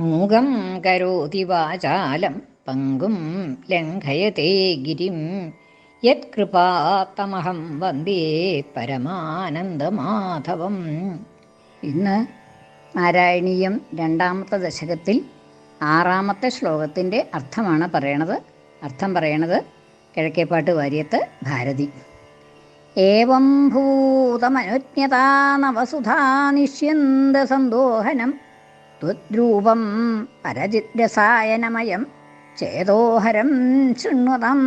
മൂകം കരോതി വാചാലം പങ്കും ലംഘയത്തെ ഗിരിം. യത്കൃപാത്തമഹം വന്ദേ പരമാനന്ദമാധവം. ഇന്ന് നാരായണീയം രണ്ടാമത്തെ ദശകത്തിൽ ആറാമത്തെ ശ്ലോകത്തിന്റെ അർത്ഥമാണ് പറയണത്. അർത്ഥം പറയണത് കിഴക്കേപ്പാട്ട് വാര്യത്ത് ഭാരതി. ഏവം ഭൂതമനുജ്ഞതാ നവസുധാ നിഷ്യന്ത സന്തോഹനം. ത്വദ്രൂപം പരജിദ്രസായനമയം ചേതോഹരം ശൃണ്വതം.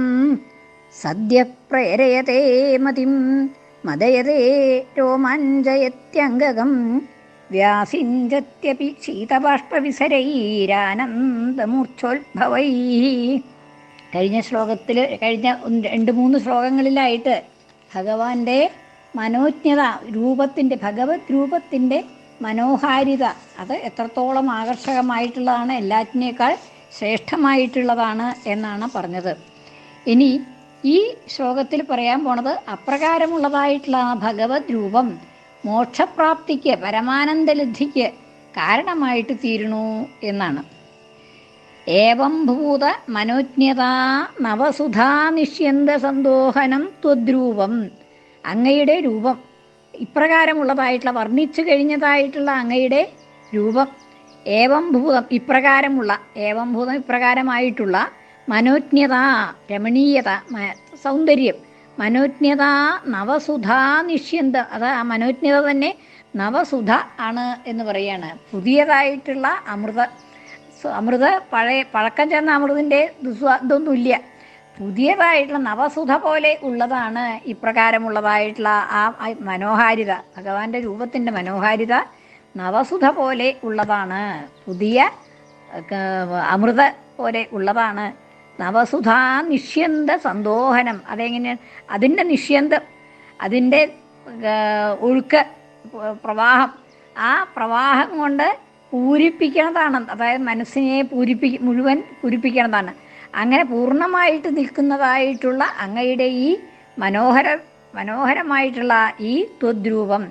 സദ്യ പ്രേരയത്തെ മതിം മദയതേ രോമാഞ്ചയത്യംഗകം. വ്യാസിഞ്ചത്യപി ശീതബാഷ്പവിസരൈരാനന്ദമൂർച്ഛോത്ഭവൈ. കഴിഞ്ഞ ശ്ലോകത്തിൽ കഴിഞ്ഞ രണ്ട് മൂന്ന് ശ്ലോകങ്ങളിലായിട്ട് ഭഗവാന്റെ മനോജ്ഞത രൂപത്തിന്റെ ഭഗവത് രൂപത്തിന്റെ മനോഹാരിത. അത് എത്രത്തോളം ആകർഷകമായിട്ടുള്ളതാണ് എല്ലാറ്റിനേക്കാൾ ശ്രേഷ്ഠമായിട്ടുള്ളതാണ് എന്നാണ് പറഞ്ഞത്. ഇനി ഈ ശ്ലോകത്തിൽ പറയാൻ പോണത് അപ്രകാരമുള്ളതായിട്ടുള്ള ഭഗവത് രൂപം മോക്ഷപ്രാപ്തിക്ക് പരമാനന്ദലബ്ധിക്ക് കാരണമായിട്ട് തീരണു എന്നാണ്. ഏവം ഭൂത മനോജ്ഞതാ നവസുധാ നിഷ്യന്ത സന്തോഹനം ത്വദ്രൂപം. അങ്ങയുടെ രൂപം ഇപ്രകാരമുള്ളതായിട്ടുള്ള വർണിച്ചു കഴിഞ്ഞതായിട്ടുള്ള അങ്ങയുടെ രൂപം. ഏവം ഭൂതം ഇപ്രകാരമുള്ള ഏവം ഭൂതം ഇപ്രകാരമായിട്ടുള്ള മനോജ്ഞത രമണീയത സൗന്ദര്യം. മനോജ്ഞത നവസുധ നിഷ്യന്ത. അത് ആ മനോജ്ഞത തന്നെ നവസുധ ആണ് എന്ന് പറയാണ്. പുതിയതായിട്ടുള്ള അമൃത. അമൃത പഴയ പഴക്കം ചെന്ന അമൃതിന്റെ ദുസ്വാ ഇതൊന്നുമില്ല. പുതിയതായിട്ടുള്ള നവസുധ പോലെ ഉള്ളതാണ് ഇപ്രകാരമുള്ളതായിട്ടുള്ള ആ മനോഹാരിത. ഭഗവാന്റെ രൂപത്തിന്റെ മനോഹാരിത നവസുധ പോലെ ഉള്ളതാണ്. പുതിയ അമൃത പോലെ ഉള്ളതാണ്. നവസുധ നിഷ്യന്ത സന്തോഹനം. അതെങ്ങനെ? അതിന്റെ നിഷ്യന്തം അതിന്റെ ഒഴുക്ക് പ്രവാഹം. ആ പ്രവാഹം കൊണ്ട് പൂരിപ്പിക്കണതാണ്. അതായത് മനസ്സിനെ പൂരിപ്പി മുഴുവൻ പൂരിപ്പിക്കണതാണ്. അങ്ങനെ പൂർണമായിട്ട് നിൽക്കുന്നതായിട്ടുള്ള അങ്ങയുടെ ഈ മനോഹര മനോഹരമായിട്ടുള്ള ഈ ത്വദ്രൂപം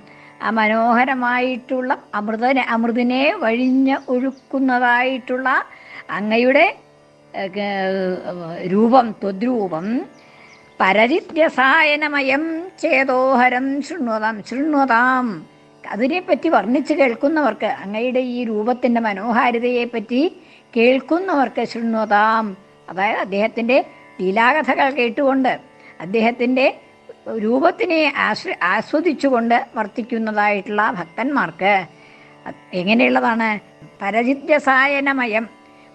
ആ മനോഹരമായിട്ടുള്ള അമൃതനെ അമൃതിനെ വഴിഞ്ഞ് ഒഴുക്കുന്നതായിട്ടുള്ള അങ്ങയുടെ രൂപം ത്വദ്രൂപം. പരരിത്യസായനമയം ചേതോഹരം ശൃണ്വതാം ശൃണ്വതാം. അതിനെപ്പറ്റി വർണിച്ച് കേൾക്കുന്നവർക്ക് അങ്ങയുടെ ഈ രൂപത്തിന്റെ മനോഹാരിതയെപ്പറ്റി കേൾക്കുന്നവർക്ക് ശൃണ്വതാം. അതായത് അദ്ദേഹത്തിന്റെ ലീലാകഥകൾ കേട്ടുകൊണ്ട് അദ്ദേഹത്തിന്റെ രൂപത്തിനെ ആശ്ര ആസ്വദിച്ചുകൊണ്ട് വർത്തിക്കുന്നതായിട്ടുള്ള ഭക്തന്മാർക്ക് എങ്ങനെയുള്ളതാണ്? പരചിത്യസായനമയം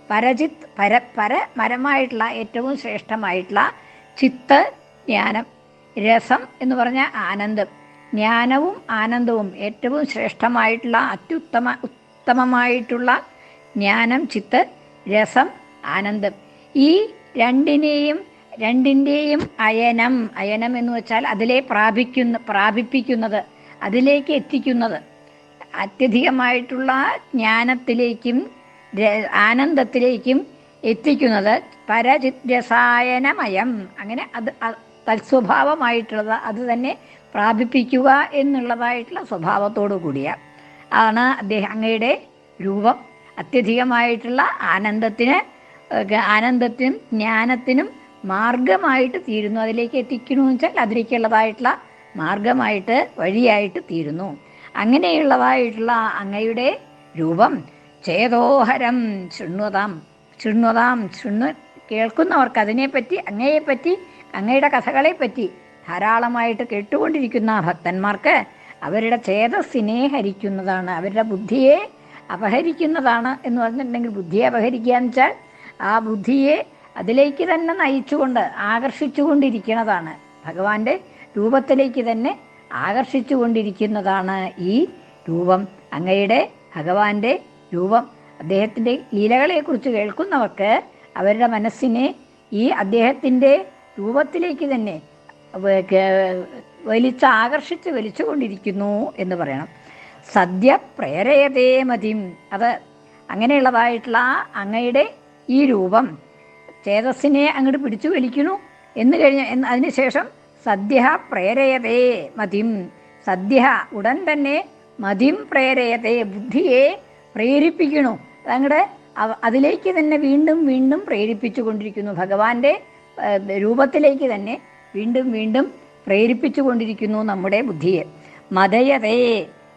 പരചിത് പര പര മരമായിട്ടുള്ള ഏറ്റവും ശ്രേഷ്ഠമായിട്ടുള്ള ചിത്ത് ജ്ഞാനം രസം എന്ന് പറഞ്ഞ ആനന്ദം. ജ്ഞാനവും ആനന്ദവും ഏറ്റവും ശ്രേഷ്ഠമായിട്ടുള്ള അത്യുത്തമ ഉത്തമമായിട്ടുള്ള ജ്ഞാനം ചിത്ത് രസം ആനന്ദം. ഈ രണ്ടിനെയും രണ്ടിന്റെയും അയനം അയനം എന്ന് വെച്ചാൽ അതിലെ പ്രാപിക്കുന്ന പ്രാപിപ്പിക്കുന്നത് അതിലേക്ക് എത്തിക്കുന്നത്. അത്യധികമായിട്ടുള്ള ജ്ഞാനത്തിലേക്കും ആനന്ദത്തിലേക്കും എത്തിക്കുന്നത് പരരസായനമയം അങ്ങനെ അത് തത്സ്വഭാവമായിട്ടുള്ളത് അത് തന്നെ പ്രാപിപ്പിക്കുക എന്നുള്ളതായിട്ടുള്ള സ്വഭാവത്തോടു കൂടിയ ആണ് അദ്ദേഹം അങ്ങയുടെ രൂപം. അത്യധികമായിട്ടുള്ള ആനന്ദത്തിന് ആനന്ദത്തിനും ജ്ഞാനത്തിനും മാർഗമായിട്ട് തീരുന്നു. അതിലേക്ക് എത്തിക്കണമെന്ന് വെച്ചാൽ അതിലേക്കുള്ളതായിട്ടുള്ള മാർഗമായിട്ട് വഴിയായിട്ട് തീരുന്നു. അങ്ങനെയുള്ളതായിട്ടുള്ള അങ്ങയുടെ രൂപം ചേതോഹരം ശൃണ്വതാം. ശൃണ്വതാം ശൃണ്വ കേൾക്കുന്നവർക്ക് അതിനെപ്പറ്റി അങ്ങയെപ്പറ്റി അങ്ങയുടെ കഥകളെപ്പറ്റി ധാരാളമായിട്ട് കേട്ടുകൊണ്ടിരിക്കുന്ന ഭക്തന്മാർക്ക് അവരുടെ ചേതസ്സിനെ ഹരിക്കുന്നതാണ്. അവരുടെ ബുദ്ധിയെ അപഹരിക്കുന്നതാണ് എന്ന് പറഞ്ഞിട്ടുണ്ടെങ്കിൽ ബുദ്ധിയെ അപഹരിക്കുക എന്ന് വെച്ചാൽ ആ ബുദ്ധിയെ അതിലേക്ക് തന്നെ നയിച്ചുകൊണ്ട് ആകർഷിച്ചുകൊണ്ടിരിക്കുന്നതാണ്. ഭഗവാന്റെ രൂപത്തിലേക്ക് തന്നെ ആകർഷിച്ചുകൊണ്ടിരിക്കുന്നതാണ് ഈ രൂപം. അങ്ങയുടെ ഭഗവാന്റെ രൂപം. അദ്ദേഹത്തിന്റെ ലീലകളെക്കുറിച്ച് കേൾക്കുന്നവർക്ക് അവരുടെ മനസ്സിനെ ഈ അദ്ദേഹത്തിന്റെ രൂപത്തിലേക്ക് തന്നെ വലിച്ച ക- വലിച്ച് ആകർഷിച്ച് വലിച്ചുകൊണ്ടിരിക്കുന്നു എന്ന് പറയണം. സദ്യ പ്രേരയതേ മതിം. അത് അങ്ങനെയുള്ളതായിട്ടുള്ള അങ്ങയുടെ ഈ രൂപം ചേതസ്സിനെ അങ്ങോട്ട് പിടിച്ചു വലിക്കുന്നു എന്ന് കഴിഞ്ഞ അതിനുശേഷം സദ്യ പ്രേരയതേ മതിം. സദ്യ ഉടൻ തന്നെ മതിം പ്രേരയതേ ബുദ്ധിയെ പ്രേരിപ്പിക്കുന്നു. അങ്ങടെ അതിലേക്ക് തന്നെ വീണ്ടും വീണ്ടും പ്രേരിപ്പിച്ചു കൊണ്ടിരിക്കുന്നു. ഭഗവാന്റെ രൂപത്തിലേക്ക് തന്നെ വീണ്ടും വീണ്ടും പ്രേരിപ്പിച്ചു കൊണ്ടിരിക്കുന്നു നമ്മുടെ ബുദ്ധിയെ. മതയതേ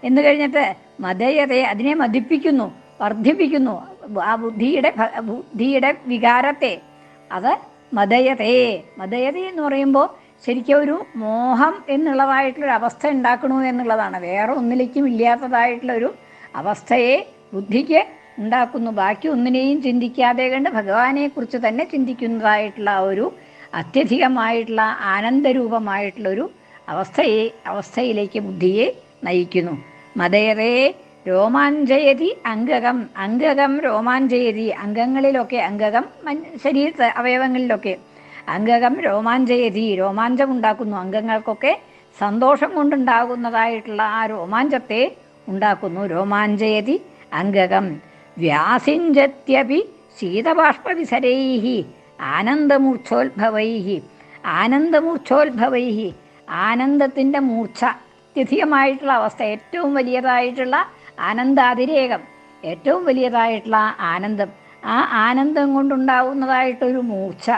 എന്ന് കഴിഞ്ഞിട്ട് മതയതേ അതിനെ മതിപ്പിക്കുന്നു വർദ്ധിപ്പിക്കുന്നു. ആ ബുദ്ധിയുടെ ബുദ്ധിയുടെ വികാരത്തെ അത് മതയതേ മതയത എന്ന് പറയുമ്പോൾ ശരിക്കും ഒരു മോഹം എന്നുള്ളതായിട്ടുള്ളൊരു അവസ്ഥ ഉണ്ടാക്കണു എന്നുള്ളതാണ്. വേറെ ഒന്നിലേക്കും ഇല്ലാത്തതായിട്ടുള്ളൊരു അവസ്ഥയെ ബുദ്ധിക്ക് ഉണ്ടാക്കുന്നു. ബാക്കി ഒന്നിനെയും ചിന്തിക്കാതെ കണ്ട് ഭഗവാനെക്കുറിച്ച് തന്നെ ചിന്തിക്കുന്നതായിട്ടുള്ള ഒരു അത്യധികമായിട്ടുള്ള ആനന്ദരൂപമായിട്ടുള്ളൊരു അവസ്ഥയെ അവസ്ഥയിലേക്ക് ബുദ്ധിയെ നയിക്കുന്നു. മതേറേ രോമാഞ്ചയതി അംഗകം അംഗകം രോമാഞ്ചയതി അംഗങ്ങളിലൊക്കെ അംഗകം ശരീര അവയവങ്ങളിലൊക്കെ അംഗകം രോമാഞ്ചയതി രോമാഞ്ചം ഉണ്ടാക്കുന്നു അംഗങ്ങൾക്കൊക്കെ സന്തോഷം കൊണ്ടുണ്ടാകുന്നതായിട്ടുള്ള ആ രോമാഞ്ചത്തെ ഉണ്ടാക്കുന്നു. രോമാഞ്ചയതി അംഗകം വ്യാസിഞ്ചത്യപി ശീതബാഷ്പവിസരൈഹി ആനന്ദമൂർച്ഛോത്ഭവൈഹി ആനന്ദമൂർച്ഛോത്ഭവൈഹി ആനന്ദത്തിന്റെ മൂർച്ഛ അത്യധികമായിട്ടുള്ള അവസ്ഥ ഏറ്റവും വലിയതായിട്ടുള്ള ആനന്ദാതിരേകം. ഏറ്റവും വലിയതായിട്ടുള്ള ആനന്ദം. ആ ആനന്ദം കൊണ്ടുണ്ടാവുന്നതായിട്ടൊരു മൂർച്ച.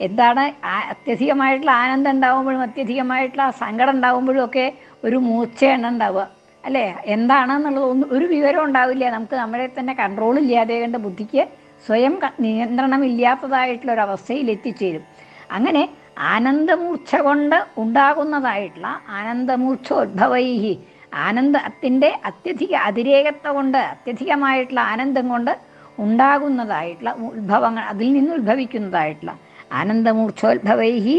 എന്താണ്? അത്യധികമായിട്ടുള്ള ആനന്ദം ഉണ്ടാവുമ്പോഴും അത്യധികമായിട്ടുള്ള സങ്കടം ഉണ്ടാവുമ്പോഴും ഒക്കെ ഒരു മൂർച്ചയാണ് ഉണ്ടാവുക. അല്ലേ? എന്താണെന്നുള്ളത് ഒന്നും ഒരു വിവരം ഉണ്ടാവില്ല. നമുക്ക് നമ്മളെ തന്നെ കൺട്രോൾ ഇല്ലാതെ കണ്ട് ബുദ്ധിക്ക് സ്വയം നിയന്ത്രണമില്ലാത്തതായിട്ടുള്ള ഒരു അവസ്ഥയിൽ എത്തിച്ചേരും. അങ്ങനെ ആനന്ദമൂർച്ച കൊണ്ട് ഉണ്ടാകുന്നതായിട്ടുള്ള ആനന്ദമൂർച്ഛോദ്ഭവൈഹി ആനന്ദത്തിന്റെ അത്യധിക അതിരേകത്വ കൊണ്ട് അത്യധികമായിട്ടുള്ള ആനന്ദം കൊണ്ട് ഉണ്ടാകുന്നതായിട്ടുള്ള ഉത്ഭവങ്ങൾ അതിൽ നിന്ന് ഉത്ഭവിക്കുന്നതായിട്ടുള്ള ആനന്ദമൂർച്ഛോത്ഭവൈഹി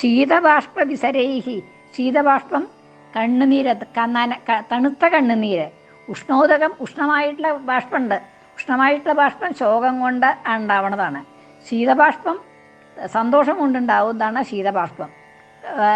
ശീതബാഷ്പവിസരൈഹി. ശീതബാഷ്പം കണ്ണുനീര് കണ്ണാന തണുത്ത കണ്ണുനീര്. ഉഷ്ണോദകം ഉഷ്ണമായിട്ടുള്ള ബാഷ്പമുണ്ട്. ഉഷ്ണമായിട്ടുള്ള ബാഷ്പം ശോകം കൊണ്ട് ഉണ്ടാവണതാണ്. ശീതബാഷ്പം സന്തോഷം കൊണ്ടുണ്ടാവുന്നതാണ് ശീതബാഷ്പം.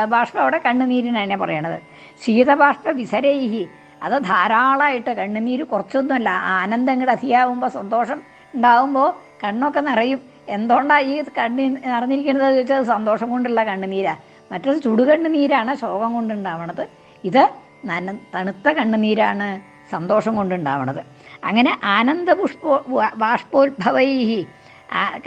ബാഷ്പം അവിടെ കണ്ണുനീരിനാണ് പറയണത്. ശീതബാഷ്പ വിസരേഹി അത് ധാരാളമായിട്ട് കണ്ണുനീര് കുറച്ചൊന്നുമല്ല. ആനന്ദം ഇങ്ങോട്ട് സന്തോഷം ഉണ്ടാകുമ്പോൾ കണ്ണൊക്കെ നിറയും. എന്തുകൊണ്ടാണ് ഈ കണ്ണി നിറഞ്ഞിരിക്കുന്നത് ചോദിച്ചാൽ സന്തോഷം കൊണ്ടുള്ള കണ്ണുനീരാണ് മറ്റൊരു ചുടുകണ്ണുനീരാണ് ശോകം കൊണ്ടുണ്ടാവണത്. ഇത് നന തണുത്ത കണ്ണുനീരാണ് സന്തോഷം കൊണ്ടുണ്ടാവണത്. അങ്ങനെ ആനന്ദപുഷ്പോ ബാഷ്പോത്ഭവൈഹി.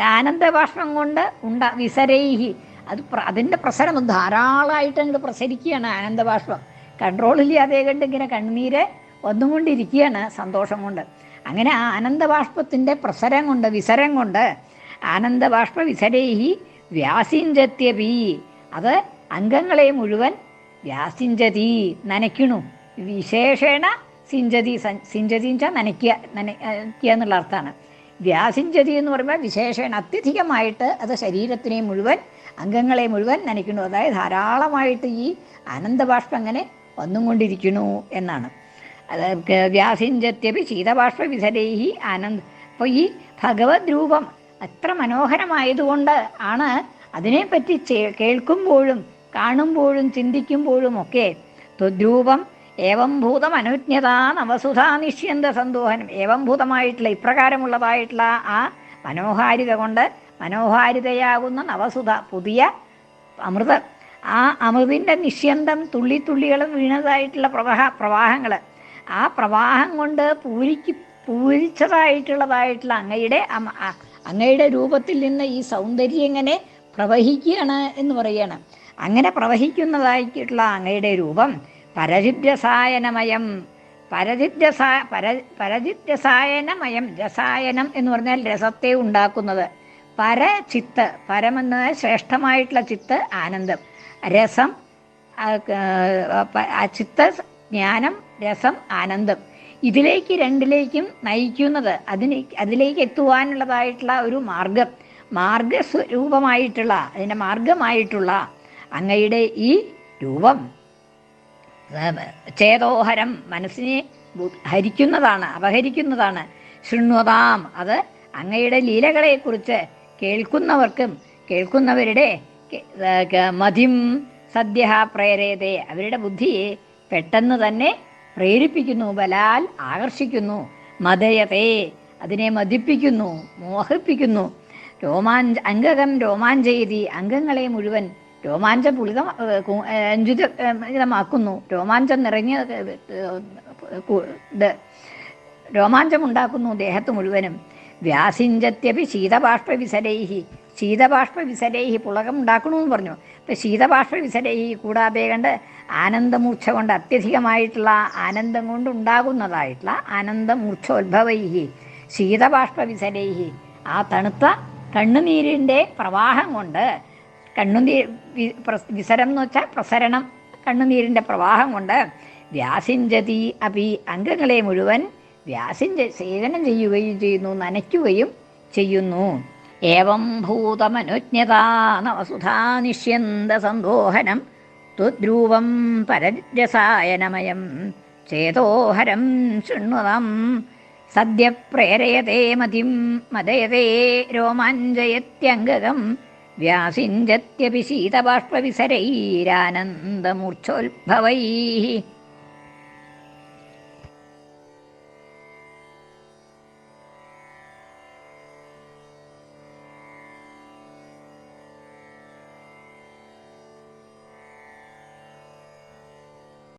ആനന്ദബാഷ്പം കൊണ്ട് ഉണ്ട വിസരൈഹി. അത് അതിന്റെ പ്രസരം ധാരാളമായിട്ട് അങ്ങോട്ട് പ്രസരിക്കുകയാണ് ആനന്ദബാഷ്പം കൺട്രോളില്ലാതെ കണ്ട് ഇങ്ങനെ കണ്ണുനീര് വന്നുകൊണ്ടിരിക്കുകയാണ് സന്തോഷം കൊണ്ട്. അങ്ങനെ ആ ആനന്ദബാഷ്പത്തിന്റെ പ്രസരം കൊണ്ട് വിസരം കൊണ്ട് ആനന്ദബാഷ്പ വിസരൈഹി വ്യാസിഞ്ചത്യപി. അത് അംഗങ്ങളെ മുഴുവൻ വ്യാസിഞ്ചതി നനയ്ക്കണു. വിശേഷേണ സിഞ്ചതി സിഞ്ചതി വെച്ചാൽ നനയ്ക്കുക നനയ്ക്കുക എന്നുള്ള അർത്ഥമാണ്. വ്യാസിഞ്ചതി എന്ന് പറയുമ്പോൾ വിശേഷേണ അത്യധികമായിട്ട് അത് ശരീരത്തിനെ മുഴുവൻ അംഗങ്ങളെ മുഴുവൻ നനയ്ക്കുന്നു അതായത് ധാരാളമായിട്ട് ഈ ആനന്ദബാഷ്പം അങ്ങനെ വന്നും കൊണ്ടിരിക്കുന്നു എന്നാണ്. അത് വ്യാസിഞ്ചത്യപി ശീതബാഷ്പവിധരേഹി ആനന്ദ്. അപ്പോൾ ഈ ഭഗവത് രൂപം അത്ര മനോഹരമായതുകൊണ്ട് ആണ് അതിനെപ്പറ്റി കേൾക്കുമ്പോഴും കാണുമ്പോഴും ചിന്തിക്കുമ്പോഴും ഒക്കെ ത്വദ്രൂപം ഏവം ഭൂതം അനുജ്ഞത നവസുധാ നിഷ്യന്ത സന്തോഹനം. ഏവം ഭൂതമായിട്ടുള്ള ഇപ്രകാരമുള്ളതായിട്ടുള്ള ആ മനോഹാരിത കൊണ്ട് മനോഹാരിതയാകുന്ന നവസുധ പുതിയ അമൃത് ആ അമൃതിന്റെ നിഷ്യന്തം തുള്ളി തുള്ളികൾ വീണതായിട്ടുള്ള പ്രവാഹ പ്രവാഹങ്ങൾ. ആ പ്രവാഹം കൊണ്ട് പൂരിക്ക് പൂരിച്ചതായിട്ടുള്ളതായിട്ടുള്ള അങ്ങയുടെ അങ്ങയുടെ രൂപത്തിൽ നിന്ന് ഈ സൗന്ദര്യം എങ്ങനെ പ്രവഹിക്കുകയാണ് എന്ന് പറയുകയാണ് അങ്ങനെ പ്രവഹിക്കുന്നതായിട്ടുള്ള അങ്ങയുടെ രൂപം പരജിദ്രസായനമയം പരജിദ്രസാ പര പരജിദ്രസായനമയം രസായനം എന്ന് പറഞ്ഞാൽ രസത്തെ ഉണ്ടാക്കുന്നത്. പര പരചിത്ത് പരമെന്ന് ശ്രേഷ്ഠമായിട്ടുള്ള ചിത്ത് ആനന്ദം. രസം ചിത്ത ജ്ഞാനം രസം ആനന്ദം. ഇതിലേക്ക് രണ്ടിലേക്കും നയിക്കുന്നത് അതിന് അതിലേക്ക് എത്തുവാനുള്ളതായിട്ടുള്ള ഒരു മാർഗം. മാർഗസ്വരൂപമായിട്ടുള്ള അതിന്റെ മാർഗമായിട്ടുള്ള അങ്ങയുടെ ഈ രൂപം. ചേതോഹരം മനസ്സിനെ ഹരിക്കുന്നതാണ് അപഹരിക്കുന്നതാണ്. ശൃണ്വതാം അത് അങ്ങയുടെ ലീലകളെക്കുറിച്ച് കേൾക്കുന്നവർക്കും കേൾക്കുന്നവരുടെ മതിം സദ്യ പ്രേരേതേ. അവരുടെ ബുദ്ധിയെ പെട്ടെന്ന് തന്നെ പ്രേരിപ്പിക്കുന്നു ബലാൽ ആകർഷിക്കുന്നു മതയതേ അതിനെ മതിപ്പിക്കുന്നു മോഹിപ്പിക്കുന്നു. രോമാഞ്ച അംഗകം രോമാഞ്ചെയ്തി അംഗങ്ങളെ മുഴുവൻ രോമാഞ്ച പുളിത അഞ്ചുതമാക്കുന്നു രോമാഞ്ചം നിറഞ്ഞ രോമാഞ്ചമുണ്ടാക്കുന്നു ദേഹത്ത് മുഴുവനും. വ്യാസിഞ്ചത്യപി ശീതബാഷ്പവിസരൈഹി ശീതബാഷ്പവിസരൈഹി പുളകം ഉണ്ടാക്കണമെന്ന് പറഞ്ഞു. അപ്പം ശീതബാഷ്പ വിസരേഹി കൂടാതെ കണ്ട് ആനന്ദമൂർച്ഛ കൊണ്ട് അത്യധികമായിട്ടുള്ള ആനന്ദം കൊണ്ട് ഉണ്ടാകുന്നതായിട്ടുള്ള ആനന്ദമൂർച്ഛോത്ഭവൈഹി ശീതബാഷ്പവിസരൈഹി ആ തണുത്ത കണ്ണുനീരിന്റെ പ്രവാഹം കൊണ്ട് കണ്ണുനീർ വിസരം എന്ന് വെച്ചാൽ പ്രസരണം കണ്ണുനീരിന്റെ പ്രവാഹം കൊണ്ട് വ്യാസിഞ്ചതി അപി അംഗങ്ങളെ മുഴുവൻ വ്യാസിഞ്ച സേവനം ചെയ്യുകയും ചെയ്യുന്നു നനയ്ക്കുകയും ചെയ്യുന്നു. ഏവം ഭൂതമനുജ്ഞതാ നവസുധാ നിഷ്യന്ത സന്തോഹനം ത്വദ്രൂപം പരരസായനമയം ചേതോഹരം ശൃണ്വതാം. സദ്യ പ്രേരയത്തെ മതിം മദയത്തെ രോമാഞ്ചയത്യംഗകം വ്യാസിഞ്ചത്യപി ശീതബാഷ്പവിസരൈരാനന്ദമൂർച്ഛോത്ഭവൈ